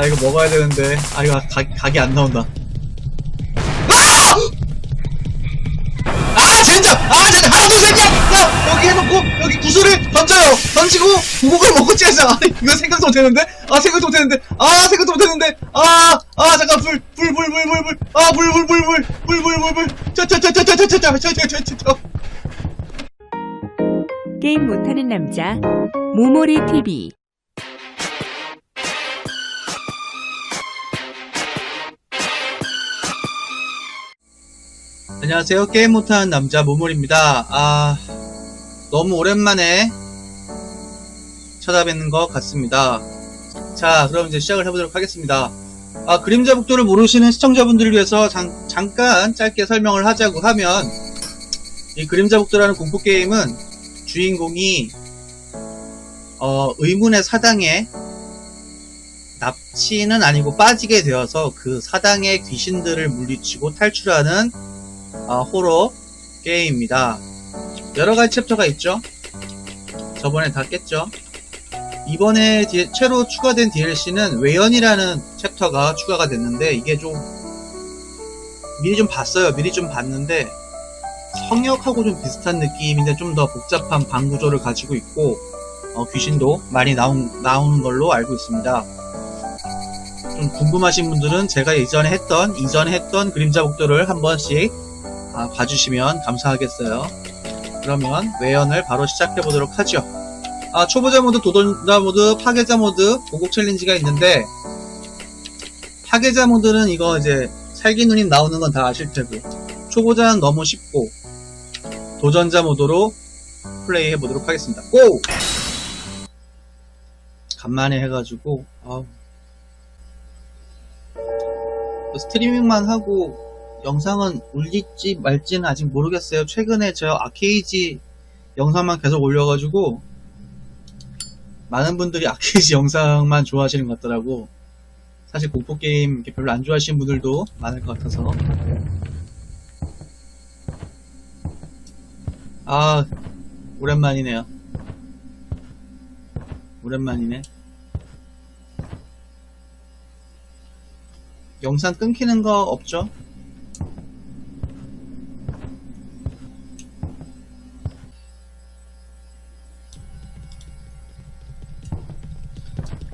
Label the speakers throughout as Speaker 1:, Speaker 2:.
Speaker 1: 나 이거 먹어야 되는데. 아, 이거 각, 각이 안 나온다. 아! 젠장! 아, 젠장! 하나, 둘, 셋, 넷! 야! 여기 해놓고, 여기 구슬을 던져요! 던지고, 구곡을 먹고 째자! 아, 이거 생각도 못했는데? 아, 생각도 못했는데? 아, 생각도 못했는데? 아, 아, 잠깐, 불, 불, 불, 불, 불, 불. 아, 불, 불, 불, 불, 불, 불, 불, 불. 저, 저, 저, 저, 저, 저, 저, 저, 저, 저, 저, 저.
Speaker 2: 게임 못하는 남자 모모리 TV
Speaker 1: 안녕하세요. 게임 못하는 남자 모몰입니다. 아, 너무 오랜만에 찾아뵙는 것 같습니다. 자, 그럼 이제 시작을 해보도록 하겠습니다. 아, 그림자 복도를 모르시는 시청자분들을 위해서 잠, 잠깐 짧게 설명을 하자고 하면, 이 그림자 복도라는 공포게임은 주인공이, 어, 의문의 사당에 납치는 아니고 빠지게 되어서 그 사당의 귀신들을 물리치고 탈출하는 아, 호러 게임입니다. 여러 가지 챕터가 있죠. 저번에 다 깼죠. 이번에 디- 새로 추가된 DLC는 외연이라는 챕터가 추가가 됐는데 이게 좀 미리 좀 봤어요. 미리 좀 봤는데 성역하고 좀 비슷한 느낌인데 좀 더 복잡한 방 구조를 가지고 있고 어, 귀신도 많이 나온, 나오는 걸로 알고 있습니다. 좀 궁금하신 분들은 제가 이전에 했던 이전에 했던 그림자 복도를 한 번씩 아, 봐주시면 감사하겠어요. 그러면 외연을 바로 시작해 보도록 하죠. 아, 초보자 모드, 도전자 모드, 파괴자 모드, 보곡 챌린지가 있는데 파괴자 모드는 이거 이제 살기 누님 나오는 건 다 아실 테고 초보자는 너무 쉽고 도전자 모드로 플레이 해보도록 하겠습니다. 고! 간만에 해가지고 아우. 스트리밍만 하고 영상은 올릴지 말지는 아직 모르겠어요. 최근에 저 아케이지 영상만 계속 올려가지고 많은 분들이 아케이지 영상만 좋아하시는 것 같더라고. 사실 공포 게임 이렇게 별로 안 좋아하시는 분들도 많을 것 같아서. 아, 오랜만이네요. 오랜만이네. 영상 끊기는 거 없죠?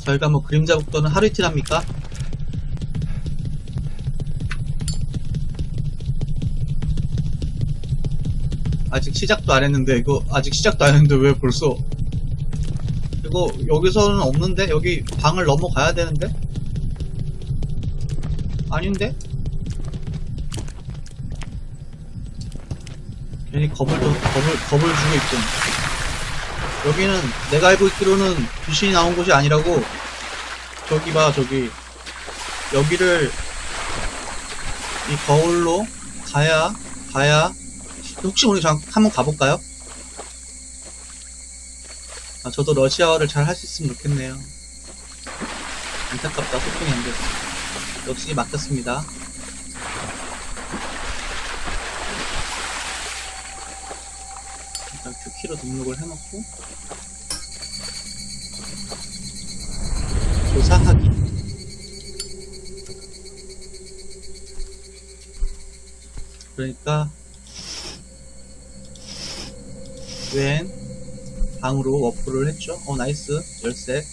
Speaker 1: 저희가 뭐 그림자 복도는 하루 이틀 합니까? 아직 시작도 안 했는데 이거 아직 시작도 안 했는데 왜 벌써? 이거 여기서는 없는데? 여기 방을 넘어가야 되는데? 아닌데? 괜히 겁을 좀 겁을 겁을 주고 있군 여기는 내가 알고 있기로는 귀신이 나온 곳이 아니라고 저기 봐 저기. 여기를 이 거울로 가야 가야. 혹시 우리 잠 한번 가볼까요? 아 저도 러시아어를 잘 할 수 있으면 좋겠네요. 안타깝다. 소통이 안 돼서 역시 맡겼습니다 큐키로 등록을 해놓고 조사하기 그러니까 웬 방으로 워프를 했죠? 어 나이스. 열쇠.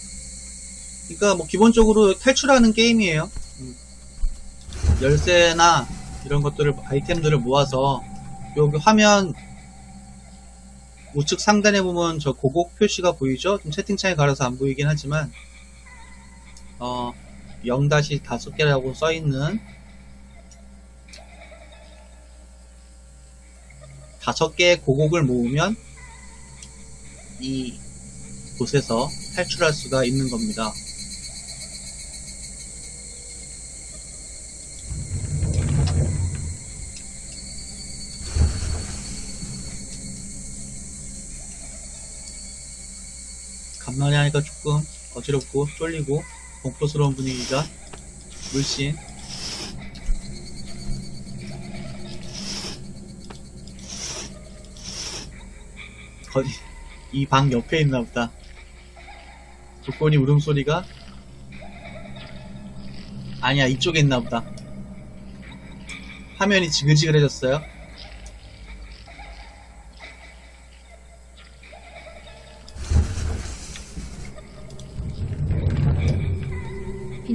Speaker 1: 그러니까 뭐 기본적으로 탈출하는 게임이에요. 음. 열쇠나 이런 것들을 아이템들을 모아서 여기 화면 우측 상단에 보면 저 고곡 표시가 보이죠? 좀 채팅창에 가려서 안 보이긴 하지만 어 0-5개라고 써있는 다섯 개의 고곡을 모으면 이 곳에서 탈출할 수가 있는 겁니다. 간만에 하니까 조금 어지럽고 쫄리고 공포스러운 분위기가 물씬 거의 이방 옆에 있나 보다. 조건이 울음소리가 아니야, 이쪽에 있나 보다. 화면이 지글지글해졌어요.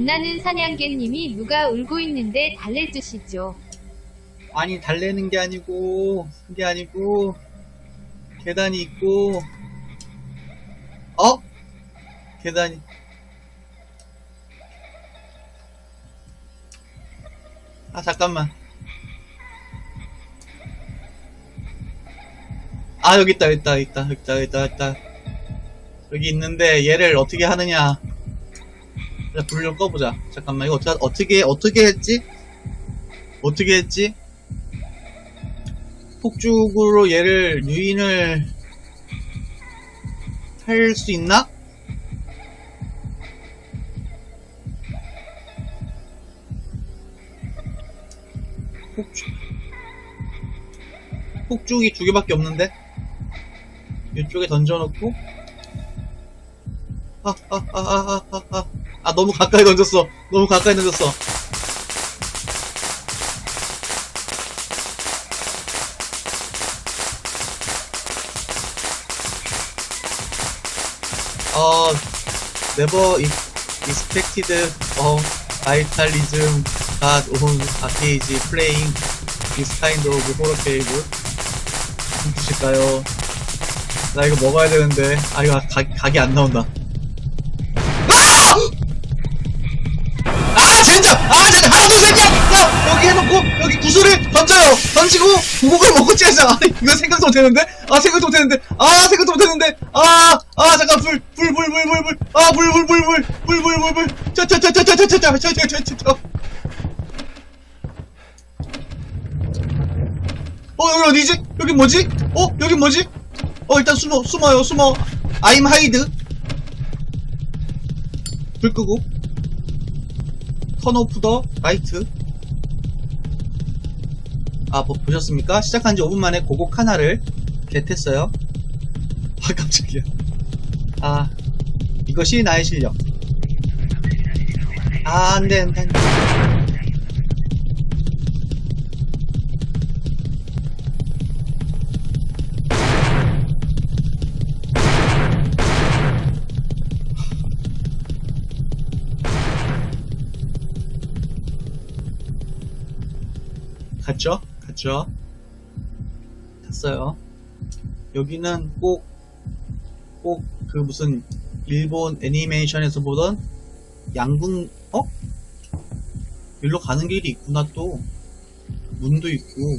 Speaker 3: 빛나는 사냥개님이 누가 울고 있는데 달래주시죠.
Speaker 1: 아니, 달래는 게 아니고, 그게 아니고, 계단이 있고, 어? 계단이. 아, 잠깐만. 아, 여기 있다, 여기 있다, 여기 있다, 여기 있다, 여기 있다, 여기 있는데, 얘를 어떻게 하느냐. 자, 불 좀 꺼보자. 잠깐만, 이거 어떻게, 어떻게, 어떻게 했지? 어떻게 했지? 폭죽으로 얘를 유인을 할 수 있나? 폭죽 폭죽이 두 개밖에 없는데 이쪽에 던져놓고 아아아아아아 아 너무 가까이 던졌어. 너무 가까이 던졌어. 어 네버 익스펙티드 어 바이탈리즘 갓온 아케이지 플레잉 디스 카인드 오브 호러 게임을 주실까요? 나 이거 먹어야 되는데. 아 이거 가, 각이 안 나온다. 여기 해놓고, 여기 구슬을 던져요! 던지고, 구곡을 먹고 째자! 아, 이거 생각도 못했는데? 아, 생각도 못했는데? 아, 생각도 못했는데? 아, 아, 잠깐, 불, 불, 불, 불, 불, 불. 아, 불, 불, 불, 불, 불, 불, 불, 불. 저, 저, 저, 저, 저, 저, 저, 저, 저, 저, 저, 저, 저. 어, 여기 어디지? 여기 뭐지? 어, 여기 뭐지? 어, 일단 숨어, 숨어요, 숨어. I'm hide. 불 끄고. 턴 오프 더 라이트. 아, 뭐, 보셨습니까? 시작한 지 5분 만에 고곡 하나를 겟했어요. 아, 깜짝이야. 아, 이것이 나의 실력. 아, 안 돼, 안 돼, 안 돼. 갔죠? 갔어요. 여기는 꼭, 꼭 그 무슨 일본 애니메이션에서 보던 양궁, 어? 일로 가는 길이 있구나 또. 문도 있고.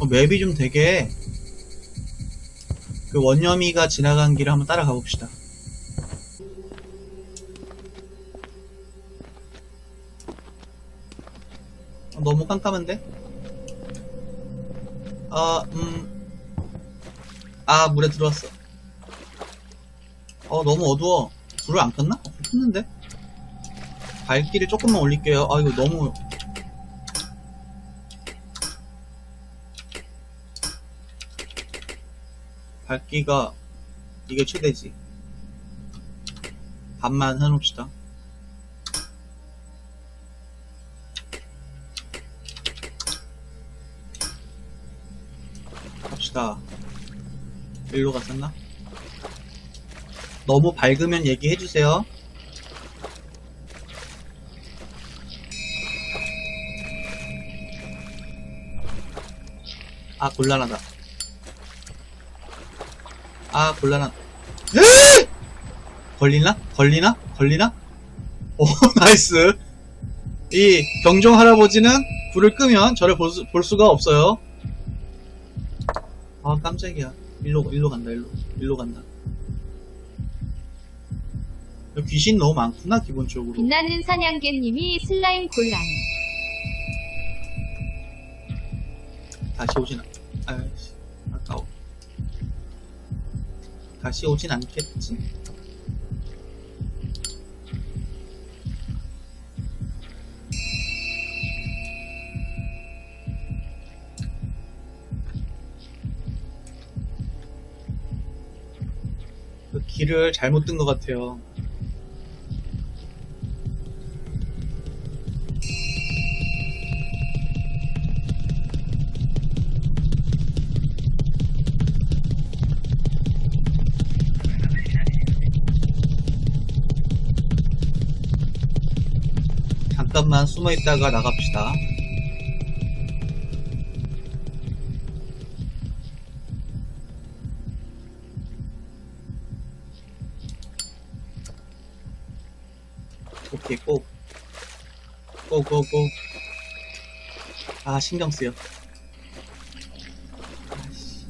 Speaker 1: 어, 맵이 좀 되게 그 원념이가 지나간 길을 한번 따라가 봅시다. 어, 너무 깜깜한데? 아, 음. 아, 물에 들어왔어. 어, 너무 어두워. 불을 안 켰나? 어, 켰는데? 밝기를 조금만 올릴게요. 아, 이거 너무. 밝기가, 이게 최대지. 반만 해놓읍시다. 갑시다. 일로 갔었나? 너무 밝으면 얘기해주세요. 아, 곤란하다. 아, 곤란한. 에이! 걸리나? 걸리나? 걸리나? 오, 나이스. 이 경종 할아버지는 불을 끄면 저를 볼, 수, 볼 수가 없어요. 아, 깜짝이야. 일로, 일로 간다, 일로. 일로 간다. 귀신 너무 많구나, 기본적으로.
Speaker 3: 빛나는 사냥개님이 슬라임 곤란.
Speaker 1: 다시 오진 않, 아이씨, 아까워. 다시 오진 않겠지. 길을 잘못 든 것 같아요. 잠깐만 숨어 있다가 나갑시다. 오케이, 고. 아, 신경 쓰여. 아이씨.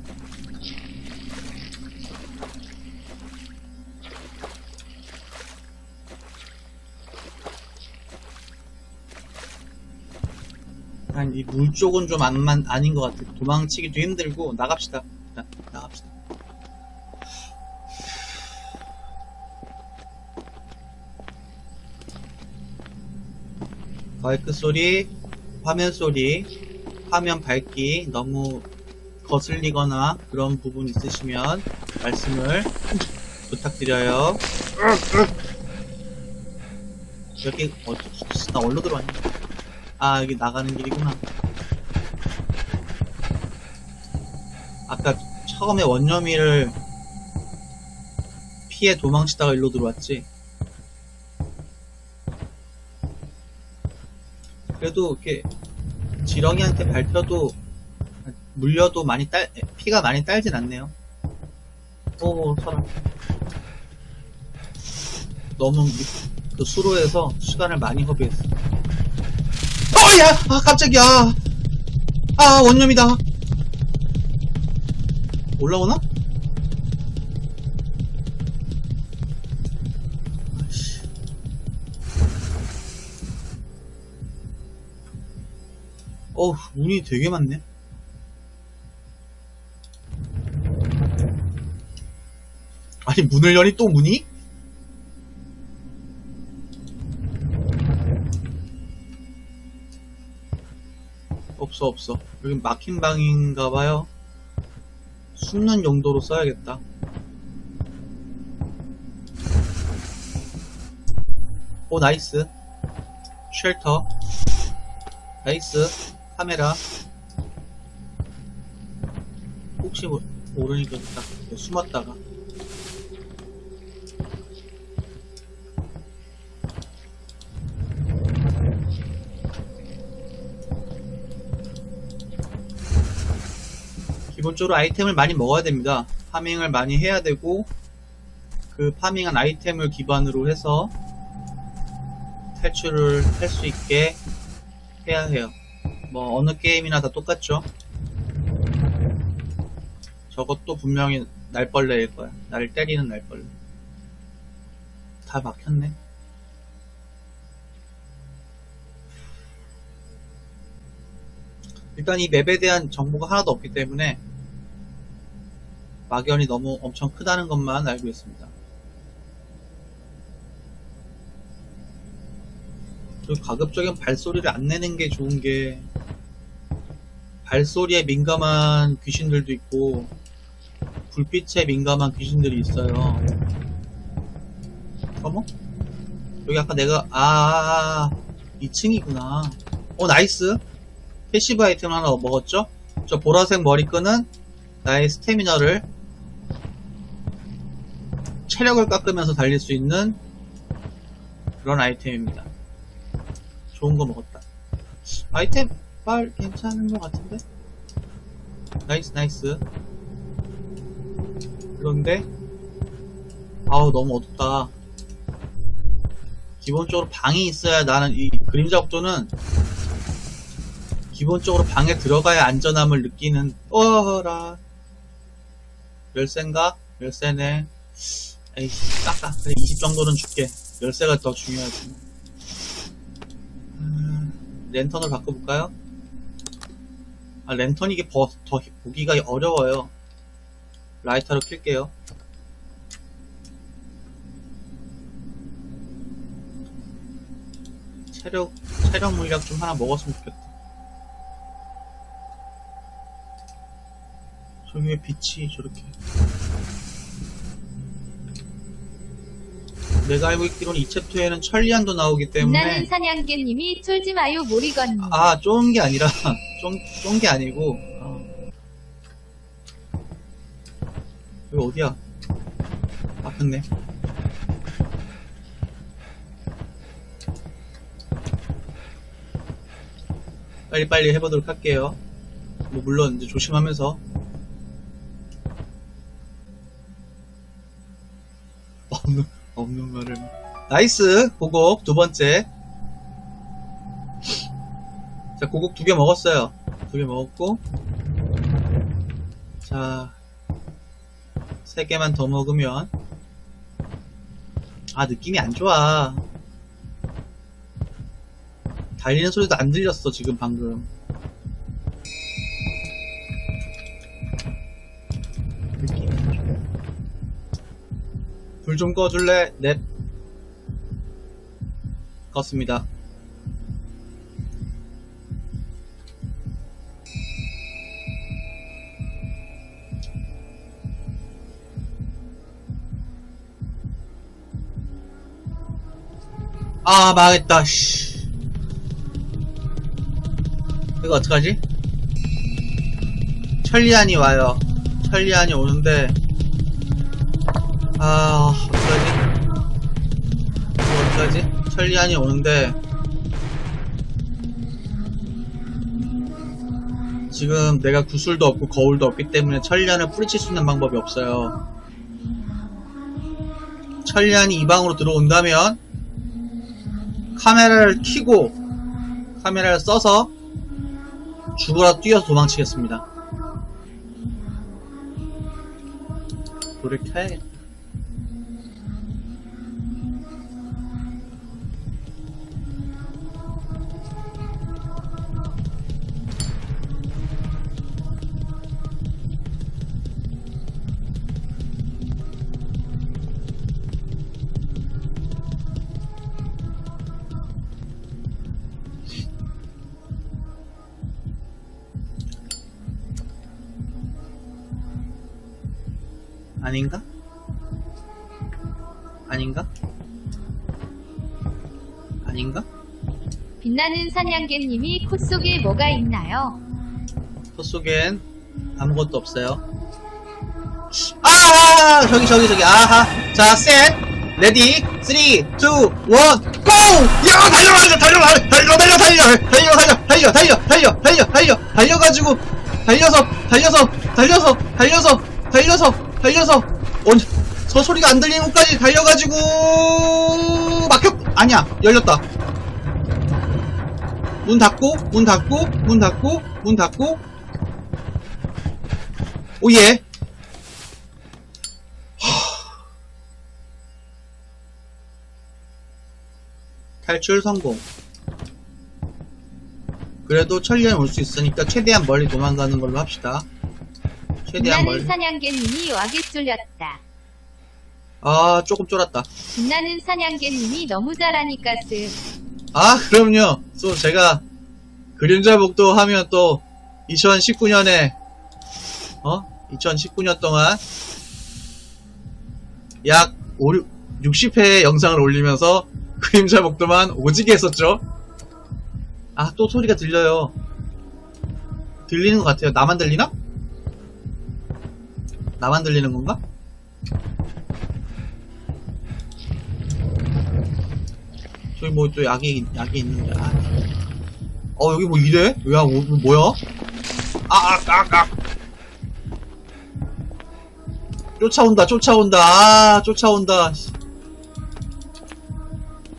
Speaker 1: 난이물 쪽은 좀 안만 아닌 것 같아. 도망치기도 힘들고 나갑시다. 마이크 소리, 화면 소리, 화면 밝기 너무 거슬리거나 그런 부분 있으시면 말씀을 부탁드려요. 여기 어디 나 어디로 들어왔냐? 아 여기 나가는 길이구나. 아까 처음에 원념이를 피해 도망치다가 일로 들어왔지. 그래도 이렇게 지렁이한테 밟혀도 물려도 많이 딸 피가 많이 딸진 않네요. 오 사람 너무 그 수로에서 시간을 많이 허비했어. 어야 아 깜짝이야. 아 원념이다. 올라오나? 어우, 문이 되게 많네. 아니, 문을 여니 또 문이? 없어, 없어. 여기 막힌 방인가봐요. 숨는 용도로 써야겠다. 오, 나이스. 쉘터. 나이스. 카메라. 혹시 모, 모르니까 딱 숨었다가. 기본적으로 아이템을 많이 먹어야 됩니다. 파밍을 많이 해야 되고, 그 파밍한 아이템을 기반으로 해서 탈출을 할 수 있게 해야 해요. 뭐, 어느 게임이나 다 똑같죠? 저것도 분명히 날벌레일 거야. 날 때리는 날벌레. 다 막혔네. 일단 이 맵에 대한 정보가 하나도 없기 때문에 막연히 너무 엄청 크다는 것만 알고 있습니다. 그리고 가급적인 발소리를 안 내는 게 좋은 게 발소리에 민감한 귀신들도 있고 불빛에 민감한 귀신들이 있어요. 어머? 여기 아까 내가 아 2층이구나. 어 나이스. 패시브 아이템 하나 먹었죠? 저 보라색 머리끈은 나의 스태미너를 체력을 깎으면서 달릴 수 있는 그런 아이템입니다. 좋은 거 먹었다. 아이템 빨 괜찮은 것 같은데? 나이스 나이스. 그런데 아우 너무 어둡다. 기본적으로 방이 있어야 나는 이 그림자 복도는 기본적으로 방에 들어가야 안전함을 느끼는 어라 열쇠인가? 열쇠네 에이씨 깎아 그래 20 정도는 줄게 열쇠가 더 중요하지 음, 랜턴을 바꿔볼까요? 아 랜턴이 이게 더, 더 보기가 어려워요. 라이터로 킬게요. 체력 체력 물약 좀 하나 먹었으면 좋겠다. 저기 왜 빛이 저렇게. 내가 알고 있기로는 이 챕터에는 천리안도 나오기 때문에
Speaker 3: 사냥개님이 쫄지 마요 모리건.
Speaker 1: 아쫀게 아니라 쫀게 아니고. 어. 여기 어디야? 아팠네. 빨리빨리 해보도록 할게요. 뭐 물론 이제 조심하면서. 없는 없는 말을 나이스! 고곡 두 번째 자 고곡 두개 먹었어요. 두 개 먹었고. 자 세 개만 더 먹으면. 아 느낌이 안 좋아. 달리는 소리도 안 들렸어 지금 방금. 불 좀 꺼줄래? 넵 껐습니다 아 망했다 씨 이거 어떡하지? 천리안이 와요 천리안이 오는데 아 어떡하지? 이거 어떡하지? 천리안이 오는데 지금 내가 구슬도 없고 거울도 없기 때문에 천리안을 뿌리칠 수 있는 방법이 없어요 천리안이 이 방으로 들어온다면 카메라를 켜고 카메라를 써서 죽어라 뛰어서 도망치겠습니다. 불을 켜야겠다. 아닌가? 아닌가? 아닌가?
Speaker 3: 빛나는 사냥개님이 코 속에 뭐가 있나요?
Speaker 1: 코 속엔 아무것도 없어요. 아! 저기, 저기, 저기, 아하. 자, 셋, 레디, 쓰리, 투, 원, 고! 야, 달려, 달려, 달려, 달려, 달려, 달려, 달려, 달려, 달려, 달려, 달려, 달려, 달려, 달려가지고, 달려서, 달려서, 달려서, 달려서, 달려서, 달려서, 언제, 저 소리가 안 들리는 곳까지 달려가지고, 막혔, 아니야, 열렸다. 문 닫고, 문 닫고, 문 닫고, 문 닫고, 오예. 탈출 성공. 그래도 천리안 올수 있으니까 최대한 멀리 도망가는 걸로 합시다. 최대한
Speaker 3: 빛나는
Speaker 1: 멀리.
Speaker 3: 사냥개님이 와게 쫄렸다.
Speaker 1: 아, 조금 쫄았다.
Speaker 3: 빛나는 사냥개님이 너무 잘하니까 스.
Speaker 1: 아, 그럼요. 또 제가 그림자 복도 하면 또 2019년에 어? 2019년 동안 약 5, 60회 영상을 올리면서 그림자 복도만 오지게 했었죠. 아, 또 소리가 들려요. 들리는 것 같아요. 나만 들리나? 나만 들리는 건가? 저기 뭐 또 약이 약이 있는데. 아. 어 여기 뭐 이래? 야 뭐, 뭐야? 아아아아 쫓아온다 쫓아온다 아 쫓아온다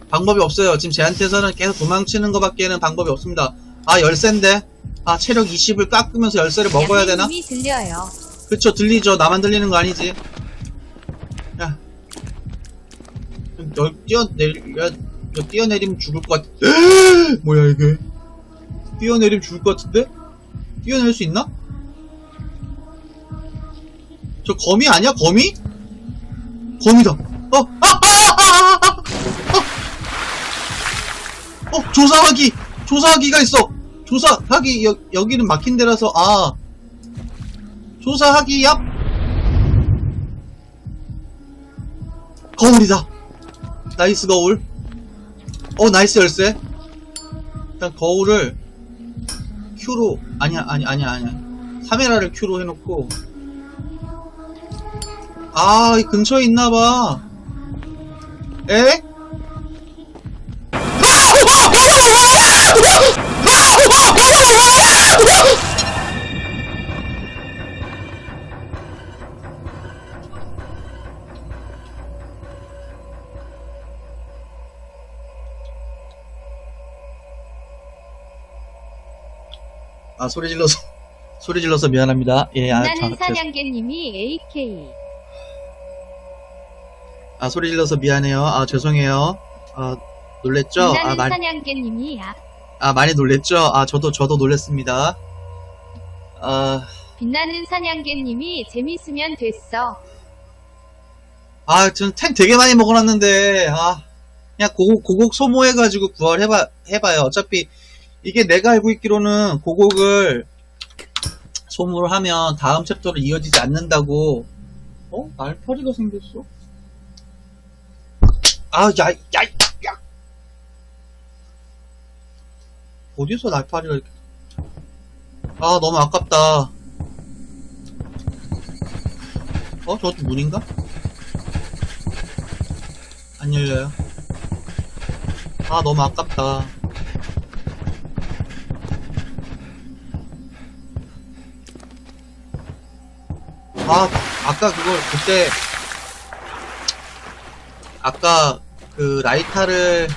Speaker 1: 방법이 없어요 지금 쟤한테서는 계속 도망치는 것밖에는 방법이 없습니다 아 열쇠인데 아 체력 20을 깎으면서 열쇠를 먹어야 되나?
Speaker 3: 들려요.
Speaker 1: 그쵸 들리죠 나만 들리는 거 아니지 야너 뛰어내려 너 뛰어내리면 죽을 것 같... 뭐야 이게 뛰어내리면 죽을 것 같은데? 뛰어낼 수 있나? 저 거미 아니야 거미? 거미다 어! 아! 아! 아! 아! 아! 어! 어! 조사하기! 조사하기가 있어! 조사하기 여, 여기는 막힌 데라서 아 조사하기 얍 거울이다. 나이스 거울. 어 나이스 열쇠. 일단 거울을 Q로 아니야 아니 아니야 아니야. 카메라를 Q로 해놓고. 아이 근처에 있나봐. 에? 아, 소리 질러서, 소리 질러서 미안합니다. 예, 아, 저, 저,
Speaker 3: 사냥개님이 AK.
Speaker 1: 아, 소리 질러서 미안해요. 아, 죄송해요. 아, 놀랬죠? 아,
Speaker 3: 빛나는
Speaker 1: 많이,
Speaker 3: 사냥개님이 아.
Speaker 1: 아, 많이 놀랬죠? 아, 저도, 저도 놀랬습니다. 아,
Speaker 3: 빛나는 사냥개님이 재밌으면 됐어.
Speaker 1: 아, 전템 되게 많이 먹어놨는데, 아, 그냥 고곡, 고곡 소모해가지고 부활해봐, 해봐요. 어차피, 이게 내가 알고 있기로는 고곡을 소모를 하면 다음 챕터로 이어지지 않는다고, 어? 날파리가 생겼어? 아, 야, 야, 야! 어디서 날파리가 이렇게. 아, 너무 아깝다. 어? 저것도 문인가? 안 열려요. 아, 너무 아깝다. 아, 아까 그걸, 그때, 아까 그 라이타를,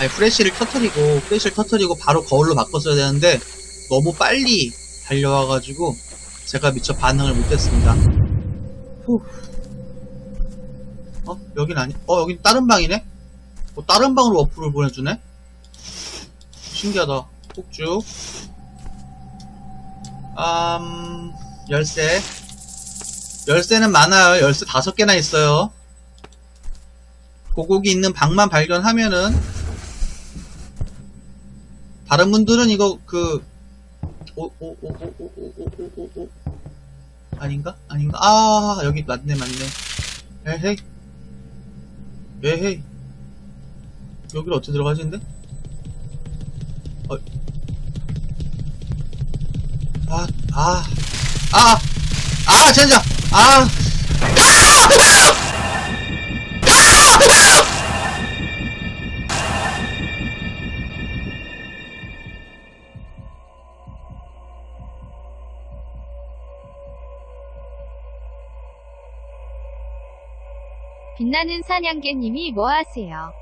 Speaker 1: 아니, 프레쉬를 터트리고, 프레쉬를 터트리고 바로 거울로 바꿨어야 되는데, 너무 빨리 달려와가지고, 제가 미처 반응을 못했습니다. 후. 어? 여긴 아니, 어, 여긴 다른 방이네? 어, 다른 방으로 어플을 보내주네? 신기하다. 폭주. 음, 열쇠. 열쇠는 많아요. 열쇠 다섯 개나 있어요. 고곡이 있는 방만 발견하면은, 다른 분들은 이거 그, 오, 오, 오, 오, 오, 오, 오, 오, 오, 오. 아닌가? 아닌가? 아, 여기 맞네, 맞네. 에헤이. 에헤이. 여기를 어떻게 들어가시는데? 어. 아, 아, 아, 아, 진짜, 아.
Speaker 3: 빛나는 사냥개님이 뭐 하세요?